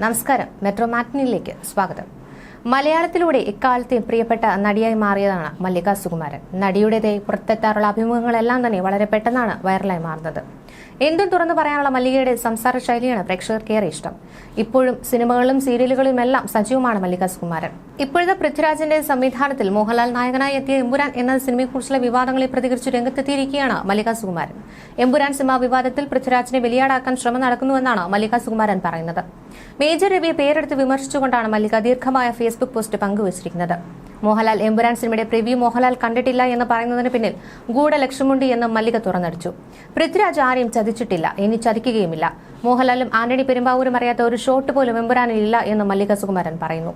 നമസ്കാരം. മെട്രോ മാറ്റിനിലേക്ക് സ്വാഗതം. മലയാളത്തിലൂടെ ഇക്കാലത്തെയും പ്രിയപ്പെട്ട നടിയായി മാറിയതാണ് മല്ലിക സുകുമാരൻ. നടിയുടേതായി പുറത്തെത്താറുള്ള അഭിമുഖങ്ങളെല്ലാം തന്നെ വളരെ പെട്ടെന്നാണ് വൈറലായി മാറുന്നത്. എന്തും തുറന്നു പറയാനുള്ള മല്ലികയുടെ സംസാര ശൈലിയാണ് പ്രേക്ഷകർക്ക് ഏറെ ഇഷ്ടം. ഇപ്പോഴും സിനിമകളിലും സീരിയലുകളിലും എല്ലാം സജീവമാണ് മല്ലിക സുകുമാരൻ. ഇപ്പോഴത്തെ പൃഥ്വിരാജിന്റെ സംവിധാനത്തിൽ മോഹൻലാൽ നായകനായി എത്തിയ എമ്പുരാൻ എന്ന സിനിമയെക്കുറിച്ചുള്ള വിവാദങ്ങളെ പ്രതികരിച്ച് രംഗത്തെത്തിയിരിക്കുകയാണ് മല്ലിക സുകുമാരൻ. എമ്പുരാൻ സിനിമാ വിവാദത്തിൽ പൃഥ്വിരാജിനെ ബലിയാടാക്കാൻ ശ്രമം നടക്കുന്നുവെന്നാണ് മല്ലിക സുകുമാരൻ പറയുന്നത്. മേജർ രവിയെ പേരെടുത്ത് വിമർശിച്ചുകൊണ്ടാണ് മല്ലിക ദീർഘമായ ഫേസ്ബുക്ക് പോസ്റ്റ് പങ്കുവച്ചിരിക്കുന്നത്. മോഹൻലാൽ എമ്പുരാൻ സിനിമയുടെ പ്രിവ്യൂ മോഹൻലാൽ കണ്ടിട്ടില്ല എന്ന് പറയുന്നതിന് പിന്നിൽ ഗൂഢലക്ഷ്യമുണ്ട് എന്ന് മല്ലിക തുറന്നടിച്ചു. പൃഥ്വിരാജ് ആരെയും ചതിച്ചിട്ടില്ല. ഇനി ചതിക്കുകയുമില്ല. മോഹൻലാലും ആന്റണി പെരുമ്പാവൂരും അറിയാത്ത ഒരു ഷോട്ട് പോലും എമ്പുരാനിൽ ഇല്ല എന്ന് മല്ലിക സുകുമാരൻ പറയുന്നു.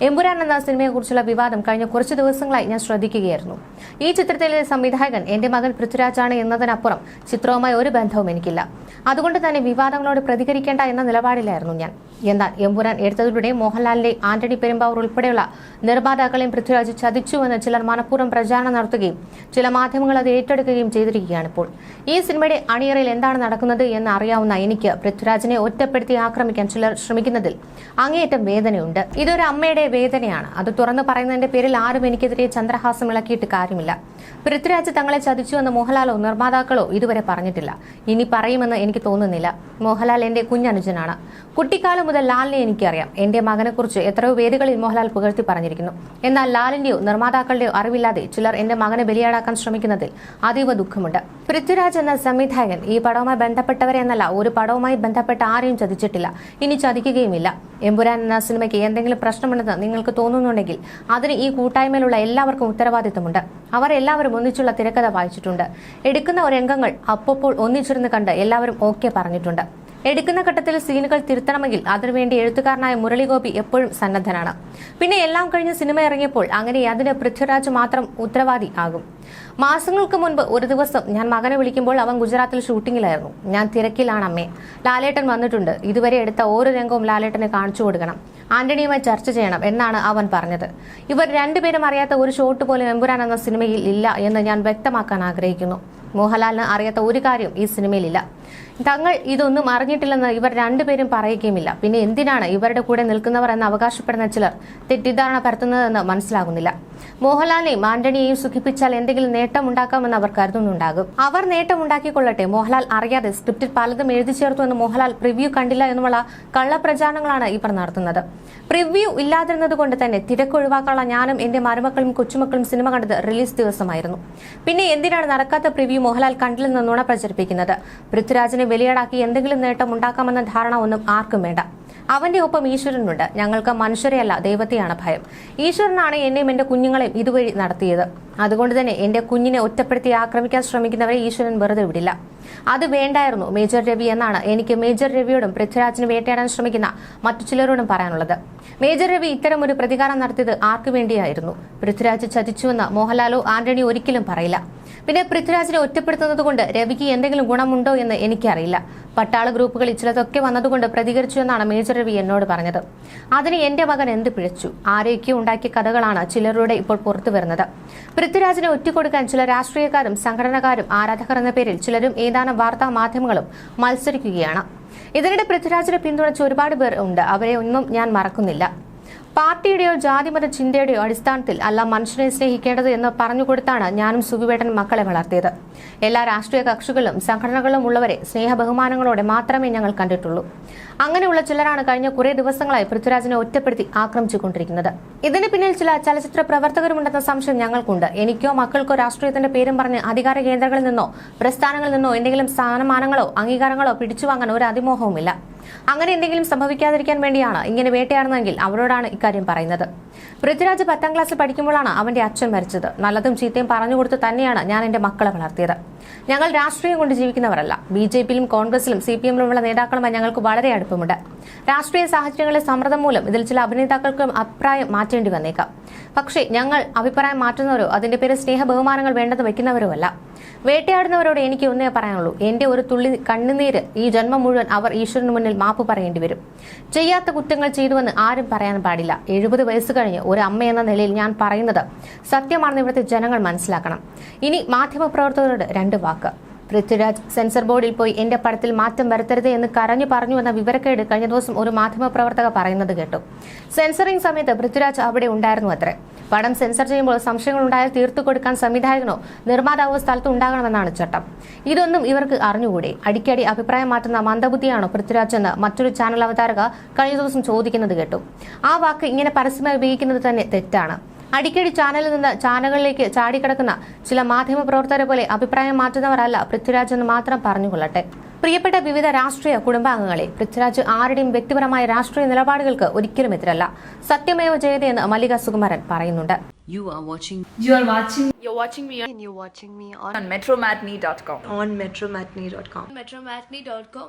എമ്പുരാൻ എന്ന സിനിമയെക്കുറിച്ചുള്ള വിവാദം കഴിഞ്ഞ കുറച്ച് ദിവസങ്ങളായി ഞാൻ ശ്രദ്ധിക്കുകയായിരുന്നു. ഈ ചിത്രത്തിലെ സംവിധായകൻ എന്റെ മകൻ പൃഥ്വിരാജാണ് എന്നതിനപ്പുറം ചിത്രവുമായി ഒരു ബന്ധവും എനിക്കില്ല. അതുകൊണ്ട് തന്നെ വിവാദങ്ങളോട് പ്രതികരിക്കേണ്ട എന്ന നിലപാടിലായിരുന്നു ഞാൻ. എന്നാൽ എമ്പുരാൻ എടുത്തതിലൂടെ മോഹൻലാലിന്റെ ആന്റണി പെരുമ്പാവൂർ ഉൾപ്പെടെയുള്ള നിർമ്മാതാക്കളെയും പൃഥ്വിരാജ് ചതിച്ചുവെന്ന് ചിലർ മനഃപൂർവം പ്രചാരണം നടത്തുകയും ചില മാധ്യമങ്ങൾ അത് ഏറ്റെടുക്കുകയും ചെയ്തിരിക്കുകയാണ് ഇപ്പോൾ. ഈ സിനിമയുടെ അണിയറയിൽ എന്താണ് നടക്കുന്നത് എന്ന് അറിയാവുന്ന എനിക്ക് പൃഥ്വിരാജിനെ ഒറ്റപ്പെടുത്തി ആക്രമിക്കാൻ ചിലർ ശ്രമിക്കുന്നതിൽ അങ്ങേയറ്റം വേദനയുണ്ട്. ഇതൊരു അമ്മയുടെ വേദനയാണ്. അത് തുറന്നു പറയുന്നതിന്റെ പേരിൽ ആരും എനിക്കെതിരെ ചന്ദ്രഹാസം ഇളക്കിയിട്ട് കാര്യമില്ല. പൃഥ്വിരാജ് തങ്ങളെ ചതിച്ചുവെന്ന് മോഹൻലാലോ നിർമ്മാതാക്കളോ ഇതുവരെ പറഞ്ഞിട്ടില്ല. ഇനി പറയുമെന്ന് എനിക്ക് തോന്നുന്നില്ല. മോഹൻലാൽ എന്റെ കുഞ്ഞനുജനാണ്. കുട്ടിക്കാലം മുതൽ ലാലിനെ എനിക്കറിയാം. എന്റെ മകനെക്കുറിച്ച് എത്രയോ വേദികളിൽ മോഹൻലാൽ പുകഴ്ത്തി പറഞ്ഞിരിക്കുന്നു. എന്നാൽ ലാലിന്റെയോ നിർമ്മാതാക്കളുടെയോ അറിവില്ലാതെ ചിലർ എന്റെ മകനെ ബലിയാടാക്കാൻ ശ്രമിക്കുന്നതിൽ അതീവ ദുഃഖമുണ്ട്. പൃഥ്വിരാജ് എന്ന സംവിധായകൻ ഈ പടവുമായി ബന്ധപ്പെട്ടവരെ എന്നല്ല ഒരു പടവുമായി ബന്ധപ്പെട്ട ആരെയും ചതിച്ചിട്ടില്ല. ഇനി ചതിക്കുകയുമില്ല. എമ്പുരാൻ എന്ന സിനിമയ്ക്ക് എന്തെങ്കിലും പ്രശ്നമുണ്ടെന്ന് നിങ്ങൾക്ക് തോന്നുന്നുണ്ടെങ്കിൽ അതിന് ഈ കൂട്ടായ്മയിലുള്ള എല്ലാവർക്കും ഉത്തരവാദിത്തമുണ്ട്. അവർ എല്ലാവരും ഒന്നിച്ചുള്ള തിരക്കഥ വായിച്ചിട്ടുണ്ട്. എടുക്കുന്ന രംഗങ്ങൾ അപ്പോൾ ഒന്നിച്ചിരുന്ന് കണ്ട് എല്ലാവരും ഓക്കെ പറഞ്ഞിട്ടുണ്ട്. എടുക്കുന്ന ഘട്ടത്തിൽ സീനുകൾ തിരുത്തണമെങ്കിൽ അതിനുവേണ്ടി എഴുത്തുകാരനായ മുരളിഗോപി എപ്പോഴും സന്നദ്ധനാണ്. പിന്നെ എല്ലാം കഴിഞ്ഞ് സിനിമ ഇറങ്ങിയപ്പോൾ അങ്ങനെ അതിന് പൃഥ്വിരാജ് മാത്രം ഉത്തരവാദി ആകും. മാസങ്ങൾക്ക് മുൻപ് ഒരു ദിവസം ഞാൻ മകനെ വിളിക്കുമ്പോൾ അവൻ ഗുജറാത്തിൽ ഷൂട്ടിങ്ങിലായിരുന്നു. ഞാൻ തിരക്കിലാണ് അമ്മേ. ലാലേട്ടൻ വന്നിട്ടുണ്ട്. ഇതുവരെ എടുത്ത ഓരോ രംഗവും ലാലേട്ടനെ കാണിച്ചു കൊടുക്കണം. ആന്റണിയുമായി ചർച്ച ചെയ്യണം എന്നാണ് അവൻ പറഞ്ഞത്. ഇവർ രണ്ടുപേരും അറിയാത്ത ഒരു ഷോട്ട് പോലും എമ്പുരാൻ എന്ന സിനിമയിൽ ഇല്ല എന്ന് ഞാൻ വ്യക്തമാക്കാൻ ആഗ്രഹിക്കുന്നു. മോഹൻലാലിന് അറിയാത്ത ഒരു കാര്യം ഈ സിനിമയിലില്ല തങ്ങൾ ഇതൊന്നും അറിഞ്ഞിട്ടില്ലെന്ന് ഇവർ രണ്ടുപേരും പറയുകയുമില്ല. പിന്നെ എന്തിനാണ് ഇവരുടെ കൂടെ നിൽക്കുന്നവർ എന്ന് അവകാശപ്പെടുന്ന ചിലർ തെറ്റിദ്ധാരണ പരത്തുന്നതെന്ന് മനസ്സിലാകുന്നില്ല. മോഹൻലാലിനെയും ആന്റണിയെയും സുഖിപ്പിച്ചാൽ എന്തെങ്കിലും നേട്ടം ഉണ്ടാക്കാമെന്ന് അവർ കരുതുന്നുണ്ടാകും. അവർ നേട്ടം ഉണ്ടാക്കിക്കൊള്ളട്ടെ മോഹൻലാൽ അറിയാതെ സ്ക്രിപ്റ്റിൽ പലതും എഴുതി ചേർത്തു എന്ന് മോഹൻലാൽ പ്രിവ്യൂ കണ്ടില്ല എന്നുള്ള കള്ളപ്രചാരണങ്ങളാണ് ഇവർ നടത്തുന്നത്. പ്രിവ്യൂ ഇല്ലാതിരുന്നത് കൊണ്ട് തന്നെ തിരക്ക് ഒഴിവാക്കാനുള്ള ഞാനും എന്റെ മരുമക്കളും കൊച്ചുമക്കളും സിനിമ കണ്ടത് റിലീസ് ദിവസമായിരുന്നു. പിന്നെ എന്തിനാണ് നടക്കാത്ത പ്രിവ്യൂ മോഹൻലാൽ കണ്ടില്ലെന്ന് നുണ പ്രചരിപ്പിക്കുന്നത്? പൃഥ്വിരാജിനെ ബലിയാടാക്കി എന്തെങ്കിലും നേട്ടം ഉണ്ടാക്കാമെന്ന ധാരണ ഒന്നും ആർക്കും വേണ്ട. അവന്റെ ഒപ്പം ഈശ്വരനുണ്ട്. ഞങ്ങൾക്ക് മനുഷ്യരെയല്ല ദൈവത്തെയാണ് ഭയം. ഈശ്വരനാണ് എന്നെയും എന്റെ കുഞ്ഞുങ്ങളെയും ഇതുവഴി നടത്തിയത്. അതുകൊണ്ട് തന്നെ എന്റെ കുഞ്ഞിനെ ഒറ്റപ്പെടുത്തി ആക്രമിക്കാൻ ശ്രമിക്കുന്നവരെ ഈശ്വരൻ വെറുതെ വിടില്ല. അത് വേണ്ടായിരുന്നു മേജർ രവി എന്നാണ് എനിക്ക് മേജർ രവിയോടും പൃഥ്വിരാജിന് വേട്ടയാടാൻ ശ്രമിക്കുന്ന മറ്റു ചിലരോടും പറയാനുള്ളത്. മേജർ രവി ഇത്തരം ഒരു പ്രതികാരം നടത്തിയത് ആർക്കു വേണ്ടിയായിരുന്നു? പൃഥ്വിരാജ് ചതിച്ചുവെന്ന് മോഹൻലാലോ ആന്റണി ഒരിക്കലും പറയില്ല. പിന്നെ പൃഥ്വിരാജിനെ ഒറ്റപ്പെടുത്തുന്നത് കൊണ്ട് രവിക്ക് എന്തെങ്കിലും ഗുണമുണ്ടോ എന്ന് എനിക്കറിയില്ല. പട്ടാള ഗ്രൂപ്പുകൾ ചിലതൊക്കെ വന്നതുകൊണ്ട് പ്രതികരിച്ചു എന്നാണ് മേജർ രവി എന്നോട് പറഞ്ഞത്. അതിന് എന്റെ മകൻ എന്ത് പിഴച്ചു? ആരെയൊക്കെ ഉണ്ടാക്കിയ കഥകളാണ് ചിലരുടെ ഇപ്പോൾ പുറത്തു വരുന്നത്. പൃഥ്വിരാജിനെ ഒറ്റക്കൊടുക്കാൻ ചില രാഷ്ട്രീയക്കാരും സംഘടനക്കാരും ആരാധകർ എന്ന പേരിൽ ചിലരും ഏതാനും വാർത്താ മാധ്യമങ്ങളും മത്സരിക്കുകയാണ്. ഇതിനിടെ പൃഥ്വിരാജിനെ പിന്തുണച്ച ഒരുപാട് പേർ ഉണ്ട്. അവരെ ഒന്നും ഞാൻ മറക്കുന്നില്ല. പാർട്ടിയുടെയോ ജാതിമത ചിന്തയുടെയോ അടിസ്ഥാനത്തിൽ അല്ല മനുഷ്യനെ സ്നേഹിക്കേണ്ടത് എന്ന് പറഞ്ഞുകൊടുത്താണ് ഞാനും സുഖിവേട്ടൻ മക്കളെ വളർത്തിയത്. എല്ലാ രാഷ്ട്രീയ കക്ഷികളും സംഘടനകളും ഉള്ളവരെ സ്നേഹ ബഹുമാനങ്ങളോടെ മാത്രമേ ഞങ്ങൾ കണ്ടിട്ടുള്ളൂ. അങ്ങനെയുള്ള ചിലരാണ് കഴിഞ്ഞ കുറേ ദിവസങ്ങളായി പൃഥ്വിരാജിനെ ഒറ്റപ്പെടുത്തി ആക്രമിച്ചുകൊണ്ടിരിക്കുന്നത്. ഇതിന് പിന്നിൽ ചില ചലച്ചിത്ര പ്രവർത്തകരുമുണ്ടെന്ന സംശയം ഞങ്ങൾക്കുണ്ട്. എനിക്കോ മക്കൾക്കോ രാഷ്ട്രീയത്തിന്റെ പേരും പറഞ്ഞ് അധികാര കേന്ദ്രങ്ങളിൽ നിന്നോ പ്രസ്ഥാനങ്ങളിൽ നിന്നോ എന്തെങ്കിലും സ്ഥാനമാനങ്ങളോ അംഗീകാരങ്ങളോ പിടിച്ചുവാങ്ങാൻ ഒരു അതിമോഹവുമില്ല. അങ്ങനെ എന്തെങ്കിലും സംഭവിക്കാതിരിക്കാൻ വേണ്ടിയാണ് ഇങ്ങനെ വേട്ടയാടുന്നതെങ്കിൽ അവരോടാണ് ഇക്കാര്യം പറയുന്നത്. പൃഥ്വിരാജ് പത്താം ക്ലാസ്സിൽ പഠിക്കുമ്പോഴാണ് അവന്റെ അച്ഛൻ മരിച്ചത്. നല്ലതും ചീത്തയും പറഞ്ഞു കൊടുത്ത് തന്നെയാണ് ഞാൻ എന്റെ മക്കളെ വളർത്തിയത്. ഞങ്ങൾ രാഷ്ട്രീയം കൊണ്ട് ജീവിക്കുന്നവരല്ല. ബി ജെ പിയിലും കോൺഗ്രസിലും സി പി എമ്മിലുമുള്ള നേതാക്കളുമായി ഞങ്ങൾക്ക് വളരെ അടുപ്പമുണ്ട്. രാഷ്ട്രീയ സാഹചര്യങ്ങളിലെ സമ്മർദ്ദം മൂലം ഇതിൽ ചില അഭിനേതാക്കൾക്കും അഭിപ്രായം മാറ്റേണ്ടി വന്നേക്കാം. പക്ഷേ ഞങ്ങൾ അഭിപ്രായം മാറ്റുന്നവരോ അതിന്റെ പേര് സ്നേഹ ബഹുമാനങ്ങൾ വേണ്ടെന്ന് വെക്കുന്നവരോ അല്ല. വേട്ടയാടുന്നവരോട് എനിക്ക് ഒന്നേ പറയാനുള്ളൂ. എന്റെ ഒരു തുള്ളി കണ്ണുനീര് ഈ ജന്മം മുഴുവൻ അവർ ഈശ്വരന് മുന്നിൽ മാപ്പ് പറയേണ്ടി വരും. ചെയ്യാത്ത കുറ്റങ്ങൾ ചെയ്തുവെന്ന് ആരും പറയാൻ പാടില്ല. എഴുപത് വയസ്സ് കഴിഞ്ഞ് ഒരു അമ്മ എന്ന നിലയിൽ ഞാൻ പറയുന്നത് സത്യമാണെന്ന് ഇവിടുത്തെ ജനങ്ങൾ മനസ്സിലാക്കണം. ഇനി മാധ്യമപ്രവർത്തകരോട് രണ്ട് വാക്ക്. പൃഥ്വിരാജ് സെൻസർ ബോർഡിൽ പോയി എന്റെ പടത്തിൽ മാറ്റം വരുത്തരുത് എന്ന് കരഞ്ഞു പറഞ്ഞു എന്ന വിവരക്കേട് കഴിഞ്ഞ ദിവസം ഒരു മാധ്യമപ്രവർത്തക പറയുന്നത് കേട്ടു. സെൻസറിംഗ് സമയത്ത് പൃഥ്വിരാജ് അവിടെ ഉണ്ടായിരുന്നു അത്രേ. പടം സെൻസർ ചെയ്യുമ്പോൾ സംശയങ്ങൾ ഉണ്ടായാൽ തീർത്തു കൊടുക്കാൻ സംവിധായകനോ നിർമ്മാതാവോ സ്ഥലത്ത് ഉണ്ടാകണമെന്നാണ് ചട്ടം. ഇതൊന്നും ഇവർക്ക് അറിഞ്ഞുകൂടി? അടിക്കടി അഭിപ്രായം മാറ്റുന്ന മന്ദബുദ്ധിയാണോ പൃഥ്വിരാജ് എന്ന് മറ്റൊരു ചാനൽ അവതാരക കഴിഞ്ഞ ദിവസം ചോദിക്കുന്നത് കേട്ടു. ആ വാക്ക് ഇങ്ങനെ പരസ്യമായി ഉപയോഗിക്കുന്നത് തന്നെ തെറ്റാണ്. അടിക്കടി ചാനലിൽ നിന്ന് ചാനലുകളിലേക്ക് ചാടിക്കിടക്കുന്ന ചില മാധ്യമ പ്രവർത്തകരെ പോലെ അഭിപ്രായം മാറ്റുന്നവരല്ല പൃഥ്വിരാജ് എന്ന് മാത്രം പറഞ്ഞുകൊള്ളട്ടെ പ്രിയപ്പെട്ട വിവിധ രാഷ്ട്രീയ കുടുംബാംഗങ്ങളെ പൃഥ്വിരാജ് ആരുടെയും വ്യക്തിപരമായ രാഷ്ട്രീയ നിലപാടുകൾക്ക് ഒരിക്കലും എതിരല്ല സത്യമേവ ജയതയെന്ന് മല്ലിക സുകുമാരൻ പറയുന്നുണ്ട് You are watching You are watching You're watching me on, and you're watching me on, on metromatney.com. on metromatney.com. metromatney.com.